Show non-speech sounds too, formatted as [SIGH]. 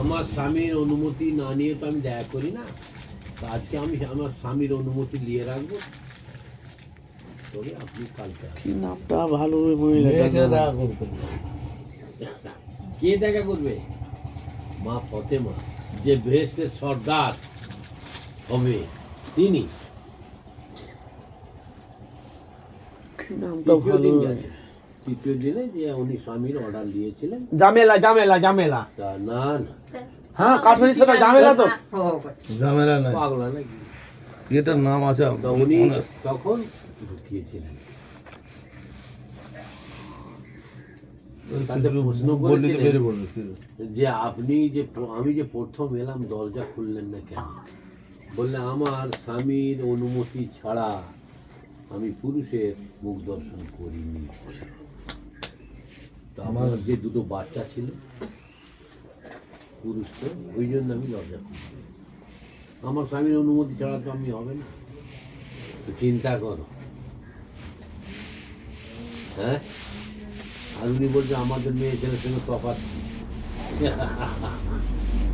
আমার স্বামীর অনুমতি না নিয়ে তো আমি দেখা করি না তো আজকে আমি আমার স্বামীর অনুমতি নিয়ে রাখব। তবে আপনি কালকে কি নামটা ভালো। দেখা কে দেখা করবে? মা ফতেমা যে বেহেস্তের সর্দার হবে তিনি। কি নামটা ভালো তৃতীয় দিনে যে উনি স্বামীর অর্ডার দিয়েছিলেন। জামেলা জামেলা জামেলা। তা না না। হ্যাঁ কাঠুরির সাথে জামেলা তো। নাই। পাগলা নাকি? এটার নাম আছে তা উনি তখন ঢুকিয়েছিলেন। যে আপনি যে আমি যে প্রথম এলাম দরজা খুললেন না কেন? বললে আমার স্বামীর অনুমতি ছাড়া আমি পুরুষের মুখ দর্শন করিনি। তো আমার যে দুটো বাচ্চা ছিল পুরুষ তো ওই জন্য আমি দরজা খুলি আমার স্বামীর অনুমতি ছাড়া তো আমি হবে না। তো চিন্তা করো। হ্যাঁ? আর উনি বলছে আমাদের মেয়ে ছেলের সঙ্গে তফাৎ [LAUGHS]